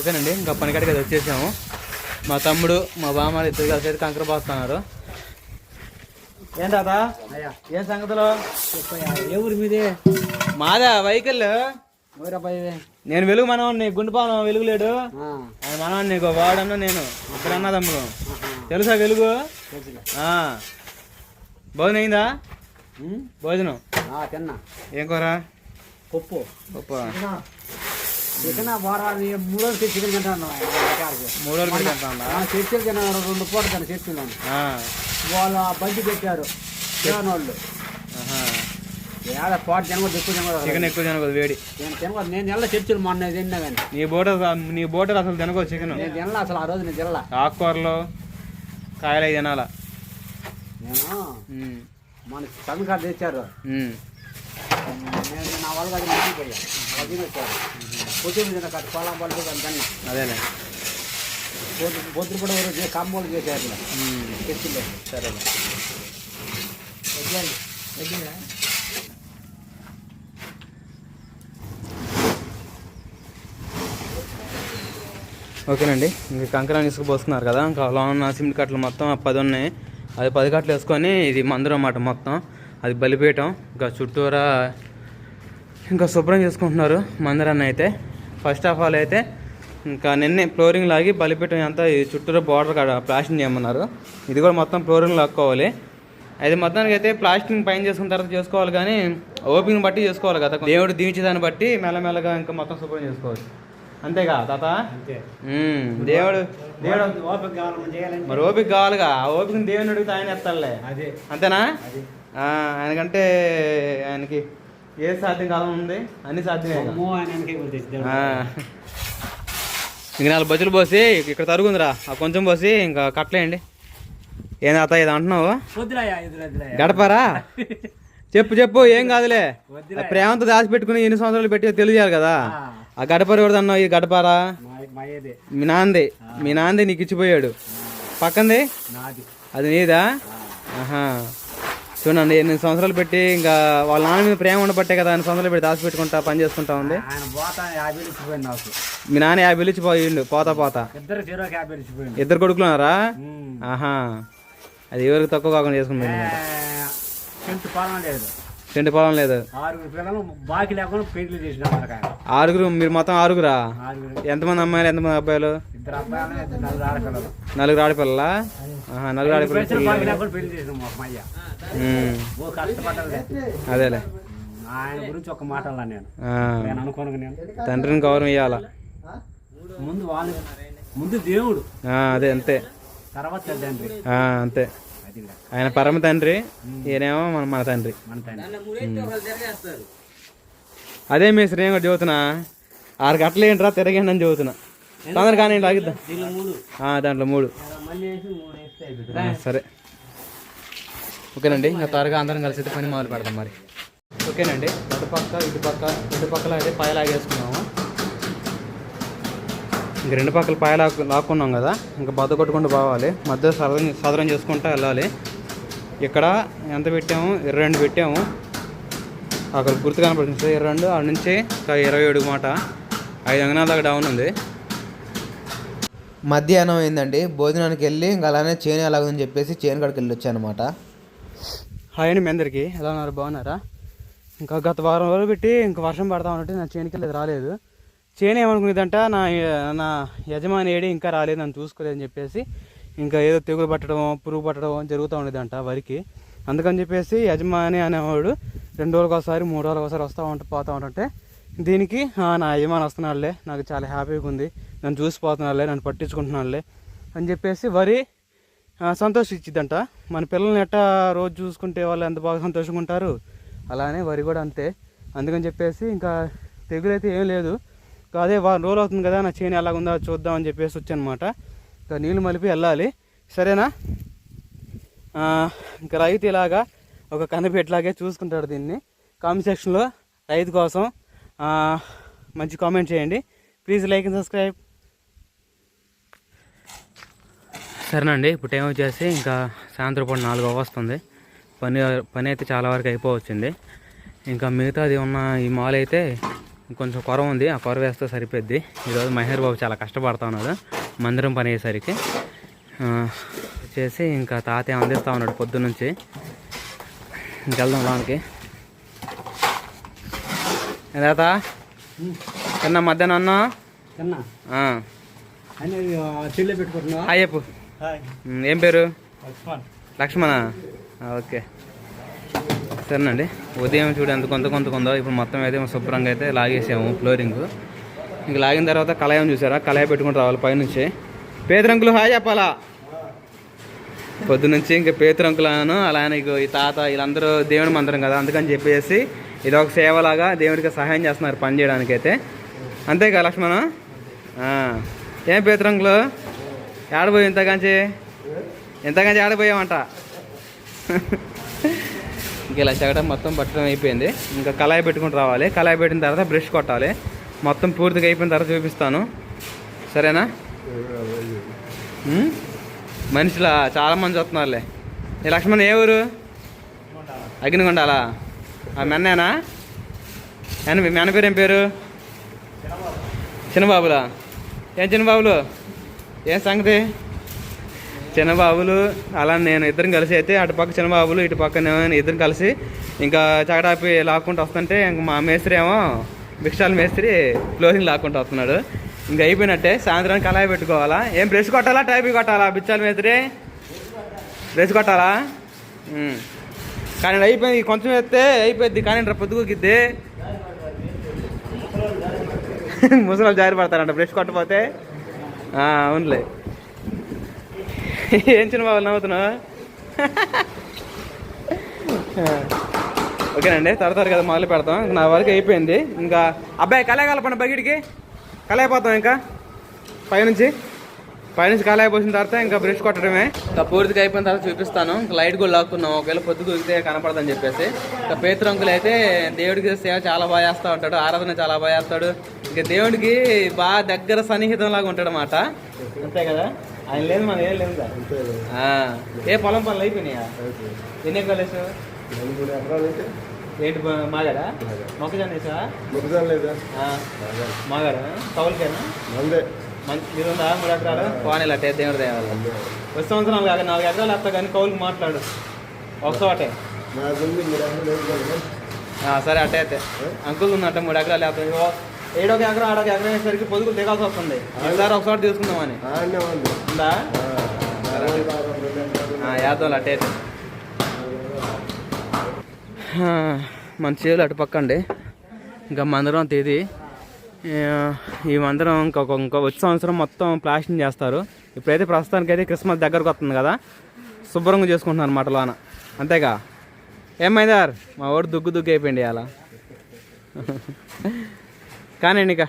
ఓకేనండి ఇంకా పనికాడికి అది వచ్చేసాము. మా తమ్ముడు మా బామ్మ ఇద్దరు కలిసి అయితే కంకర పోస్తున్నారు ఏం తాత? అయ్యా ఏం సంగతిలో? ఏ ఊరి మీదే? మాదా వెహికల్ నేను వెలుగు మనవాడిని గుండెపాలెం వెలుగులేడు. ఆయన మనవాడిని వాడన్నా నేను ఇద్దరన్నా తమ్ముడు. తెలుసా వెలుగు. భోజనం అయిందా? భోజనం? తిన్నా. ఏం కూర? పప్పు. గొప్ప చికెన్ వారాన్ని మూడు రోజులు చికెన్ తింటాను మూడు రోజులు పెట్టి తింటా ఉందా? చర్చలు తిన్నాను రెండు పూట తిన్నాను చర్చలు. వాళ్ళు ఆ. బండి పెట్టారు. తినని వాళ్ళు చికెన్ ఎక్కువ తినకూడదు వేడి. నేను తినకూడదు నేను తినలే చర్చలు మొన్న తిన్నా కానీ. నీ బోటర్ నీ బోటర్ అసలు తినకూడదు చికెన్. నేను తినలే అసలు ఆ రోజు నేను తినలా. ఆకుకూరలు కాయలు తినాల? నేను. మన సగం కార్డు తెచ్చారు నా వాళ్ళకి అది మంచిగా పోయా అది పొద్దున్న తిన్న కాదు పొలం పళ్ళు కానీ అదేలే పొద్దు పొద్దున కూడా ఎవరు కమ్మోళ్ళు చేశారు ఇలా ఉమ్. చర్చిలో సరేలే ఓకేనండి ఇంక కంకరాన్ని ఇసుకుపోస్తున్నారు కదా ఇంకా అలా ఉన్న సిమెంట్ కట్టలు మొత్తం పది ఉన్నాయి అది పది కట్టలు వేసుకొని ఇది మందిరం అన్నమాట మొత్తం అది బలిపీయటం ఇంకా చుట్టూరా ఇంకా శుభ్రం చేసుకుంటున్నారు మందిరాన్ని అయితే. ఫస్ట్ ఆఫ్ ఆల్ అయితే ఇంకా నిన్నే ఫ్లోరింగ్ లాగి బలిపీయటం అంతా ఈ చుట్టూరా బార్డర్ కాడ ప్లాస్టింగ్ చేయమన్నారు. ఇది కూడా మొత్తం ఫ్లోరింగ్ లాక్కోవాలి. అయితే మొత్తానికి అయితే ప్లాస్టింగ్ పైన చేసుకున్న తర్వాత చేసుకోవాలి కానీ ఓపెనింగ్ బట్టి చేసుకోవాలి కదా. దేవుడు దీవించే దాన్ని బట్టి మెల్లమెల్లగా ఇంకా మొత్తం శుభ్రం చేసుకోవచ్చు. అంతేగా తాత? దేవుడు దేవుడు ఓపిక మరి ఓపిక కావాలిగా. ఆ ఓపికని దేవుని అడిగితే ఆయన ఎత్తాలే. అదే. అంతేనా? ఆయనకంటే ఆయనకి ఏ సాధ్యం కాలం ఉంది అన్ని సాధ్యమే. ఆ. ఇంక నాలుగు బజ్జులు పోసి ఇక్కడ తరుగుందిరా. ఆ కొంచెం పోసి ఇంకా కట్టలేయండి. ఏంది అత్త ఇది అంటున్నావు గడపరా? చెప్పు చెప్పు ఏం కాదులే. ప్రేమతో దాచి పెట్టుకుని ఎన్ని సంవత్సరాలు పెట్టి తెలియాలి కదా. ఆ, గడపర ఎవరిది అన్నావు? ఈ గడపారా? మా నాంది. మీ నాంది నీకు ఇచ్చిపోయాడు. పక్కంది? అది నీదా? ఆహా. చూడండి ఎన్ని సంవత్సరాలు పెట్టి ఇంకా వాళ్ళ నాన్న మీద ప్రేమ ఉండబట్టే కదా అన్ని సంవత్సరాలు పెట్టి దాచి పెట్టుకుంటా పని చేసుకుంటా ఉంది. ఆయన పోతా యాభై ఇచ్చిపోయింది నాకు. మీ నాన్న యాభై ఇచ్చి పోయిండు పోతా పోతా. ఇద్దరు చెరువు యాభై ఇచ్చిపోయింది ఇద్దరు కొడుకులున్నారా? ఉమ్. ఆహా. అది ఎవరికి తక్కువ కాకుండా పాలన లేదు. చెండు పొలం లేదు. ఆరుగురు పిల్లలు బాకీ లేకుండా పెళ్ళి చేసిన మనకు ఆయన. ఆరుగురు మీరు మొత్తం ఆరుగురా? ఎంతమంది అమ్మాయిలు ఎంతమంది అబ్బాయిలు? ఇద్దరు అబ్బాయిలు ఇద్దరు నలుగురు ఆడపిల్లలు. నలుగురు ఆడపిల్లలా? ఆహా నలుగురు ఆడపిల్లలు. పైసలు బాకీ లేకుండా పెళ్ళి చేసినాం మా అమ్మయ్య ఉమ్, ఓ కష్టపడ్డలే అదేలే. ఆయన గురించి ఒక మాట నేను. అనుకోను నేను తండ్రిని గౌరవం ఇవ్వాలా ముందు వాళ్ళు ముందు దేవుడు. అదే అంతే. తర్వాత తండ్రి. అంతే. ఆయన పరమ తండ్రి ఈయనేమో మన మన తండ్రి. అదే మీ శ్రేయం కూడా చదువుతున్నా. ఆరు గంటలు ఏంట్రా తిరగండి అని చదువుతున్నా. తొందర కానీ లాగిద్దాం దీనిలో మూడు. ఆ, దాంట్లో మూడు. సరే. ఓకేనండి ఇంకా త్వరగా అందరం కలిసి పని మొదలు పెడదాం మరి. ఓకేనండి అటు పక్క ఇటు పక్క రెండు పక్కల అయితే పాయ లాగేసుకున్నాము ఇంక రెండు పక్కల పాయ లాక్కు లాక్కున్నాం కదా ఇంకా బద్ద కొట్టుకుంటూ పోవాలి. మధ్య సదరం సదరం చేసుకుంటూ వెళ్ళాలి. ఇక్కడ ఎంత పెట్టాము? ఇరవై రెండు పెట్టాము. అక్కడ గుర్తు కనపడుతుంది సార్ ఇరవై రెండు ఆడ నుంచి ఇంకా ఇరవై ఏడు మాట. ఐదు అంగనాల దాకా డౌన్ ఉంది. మధ్యాహ్నం అయిందండి భోజనానికి వెళ్ళి ఇంకా అలానే చేను ఎలాగుందని చెప్పేసి చేను కాడికి వెళ్ళి వచ్చాను అనమాట హాయ్ అండి మీ అందరికీ. ఎలా ఉన్నారు? బాగున్నారా? ఇంకా గత వారం రోజులు పెట్టి ఇంకా వర్షం పడతా ఉన్నట్టు నా చేనుకి వెళ్ళేది రాలేదు. చేను ఏమనుకునేదంట నా నా యజమాని ఏడి ఇంకా రాలేదు నన్ను చూసుకోలేదని చెప్పేసి ఇంకా ఏదో తెగులు పట్టడం పురుగు పట్టడం జరుగుతూ ఉండేదంట వరికి. అందుకని చెప్పేసి యజమాని అనేవాడు రెండు రోజులకు ఒకసారి మూడు రోజులకు ఒకసారి వస్తూ ఉంటే పోతూ ఉంటుంటే దీనికి నా యజమాని వస్తున్నాడులే నాకు చాలా హ్యాపీగా ఉంది నన్ను చూసిపోతున్నాడులే నన్ను పట్టించుకుంటున్నాడులే అని చెప్పేసి వరి సంతోషించిద్దంట. మన పిల్లల్ని ఎట్టా రోజు చూసుకుంటే వాళ్ళు ఎంత బాగా సంతోషంగా ఉంటారు? అలానే వరి కూడా అంతే. అందుకని చెప్పేసి ఇంకా తెగులైతే ఏం లేదు. అదే వారం రోజులు అవుతుంది కదా నా చేను ఎలా ఉందా చూద్దాం అని చెప్పేసి వచ్చానమాట. ఇంకా నీళ్ళు మలిపి వెళ్ళాలి. సరేనా? ఇంకా రైతు ఇలాగా ఒక కనిపెట్లాగే చూసుకుంటాడు దీన్ని. కామెంట్ సెక్షన్లో రైతు కోసం మంచి కామెంట్ చేయండి. Please like and subscribe. సరేనండి ఇప్పుడు టైం వచ్చేసి ఇంకా సాయంత్రం పూట నాలుగు వస్తుంది పని పని అయితే చాలా వరకు అయిపోవచ్చింది. ఇంకా మిగతాది ఉన్న ఈ మాల్ అయితే కొంచెం కొర ఉంది. ఆ కొర వేస్తే సరిపోద్ది. ఈరోజు మహేర్ బాబు చాలా కష్టపడతా ఉన్నాడు. మందిరం పని అయ్యేసరికి. చేసి ఇంకా తాతయ్య అందిస్తూ ఉన్నాడు పొద్దు నుంచి. ఇంకెళ్దాం లోనికి. తాత? తిన్నా మధ్యాహ్నం అన్నా? ఉమ్, ఏం పేరు? లక్ష్మణ. ఓకే. సరేనండి ఉదయం చూడు ఎంత కొంత కొంత కొందో ఇప్పుడు మొత్తం అయితే శుభ్రంగా అయితే లాగేసాము ఫ్లోరింగ్. ఇంక లాగిన తర్వాత కళాయం చూసారా? కళాయి పెట్టుకుని రావాలి పైనుంచి. పేదరంకులు హాయ్ చెప్పాలా? పొద్దునుంచి ఇంక ఇంకా పేతురంకులను అలానే ఈ తాత వీళ్ళందరూ దేవుని మందిరం కదా అందుకని చెప్పేసి ఇది ఒక సేవలాగా దేవుడికి సహాయం చేస్తున్నారు పని చేయడానికి అయితే. అంతేగా లక్ష్మణ? ఏం పేతరంకులు ఆడపోయి ఇంతకంచి? ఇంతకంచి ఆడపోయామంట ఇక ఇలా చెగడం మొత్తం పట్టడం అయిపోయింది. ఇంకా కళాయి పెట్టుకుని రావాలి. కళాయి పెట్టిన తర్వాత బ్రష్ కొట్టాలి. మొత్తం పూర్తిగా అయిపోయిన తర్వాత చూపిస్తాను. సరేనా? మనుషుల? చాలా మంది చూస్తున్నారులే. ఈ లక్ష్మణ్ ఏ ఊరు? అగ్నిగొండాలా ఆ మెన్నేనా? మెన్న మీ మెన్న పేరు ఏం పేరు? చిన్నబాబులా? ఏం చిన్నబాబులు? ఏం సంగతి? చిన్నబాబులు అలా నేను ఇద్దరం కలిసి అయితే అటు పక్క చిన్నబాబులు ఇటు పక్క నేను ఇద్దరం కలిసి ఇంకా చకటాపి లాక్కుంటూ వస్తుంటే ఇంక మా మేస్త్రి ఏమో భిక్షాల మేస్త్రి ఫ్లోరింగ్ లాక్కుంటూ వస్తున్నాడు. ఇంకా అయిపోయినట్టే సాయంత్రానికి కళాయి పెట్టుకోవాలా? ఏం బ్రష్ కొట్టాలా? టైపీ కొట్టాలా? బిచ్చాల మేస్త్రి? బ్రష్ కొట్టాలా? కానీ అయిపోయింది కొంచెం వేస్తే అయిపోయింది కానీ రా పొద్దుగుకిద్ది ముసలి జారి పడతారంట బ్రష్ కొట్టపోతే. అవునులే. ఏం చిన్న బాబు నవ్వుతున్నావు? ఓకేనండి తడతారు కదా మొదలు పెడతాం. నా వరకు అయిపోయింది. ఇంకా అబ్బాయి కళాయి కలపండి బకెట్కి కళాయి ఇంకా. పైనుంచి. పైనుంచి కళాయి తర్వాత ఇంకా బ్రష్ కొట్టడమే. ఇంకా పూర్తిగా అయిపోయిన తర్వాత చూపిస్తాను. ఇంకా లైట్ కూడా లాక్కున్నాం. ఒకవేళ పొద్దు కుదిరితే కనపడదని చెప్పేసి. ఇంకా పేతురు అయితే దేవుడికి సేవ చాలా బాగా చేస్తూ ఉంటాడు. ఆరాధన చాలా బాగా చేస్తాడు. ఇంకా దేవుడికి బాగా దగ్గర సన్నిహితం లాగా ఉంటాడు అన్నమాట అంతే కదా? ఆయన లేదు మన ఏం లేదు. ఆ, ఏ పొలం పనులు అయిపోయినాయా? ఎన్ని ఎకరాలు వేసావు? ఏంటి బ- మాగాడా? మొక్కజొన్న వేసావా? ఆ, మాగాడా. కౌలుకేనా మంచి మీరు ఉందా? మూడు ఎకరాలు? పోనీ అట్టే దేవుడి దేవాలి వచ్చే సంవత్సరం కాక నాలుగు ఎకరాలు వస్తా కానీ కౌలుకి మాట్లాడు. ఒకసారి సరే అట్టే అయితే. అంకుల్ ఉందంటే మూడు ఎకరాలు వేస్తాం ఏడొక ఎకరం ఆడొక ఎకరం వేసరికి పొదుగులు దిగాల్సి వస్తుంది. ఒకసారి ఒకసారి తీసుకుందామని. ఉందా. అయితే ఆ, మన చేలు అటు పక్క అండి ఇంకా మందిరం తేదీ. ఈ మందిరం ఇంకొక ఇంకో వచ్చే సంవత్సరం మొత్తం ప్లాస్టింగ్ చేస్తారు. ఇప్పుడైతే ప్రస్తుతానికి అయితే క్రిస్మస్ దగ్గరకు వస్తుంది కదా. శుభ్రంగా చేసుకుంటున్నారు అన్నమాట లోన. అంతేగా? ఏమైందార్ మా వాడు దుగ్గు దుగ్గు అయిపోయింది అలా కానీ ఇక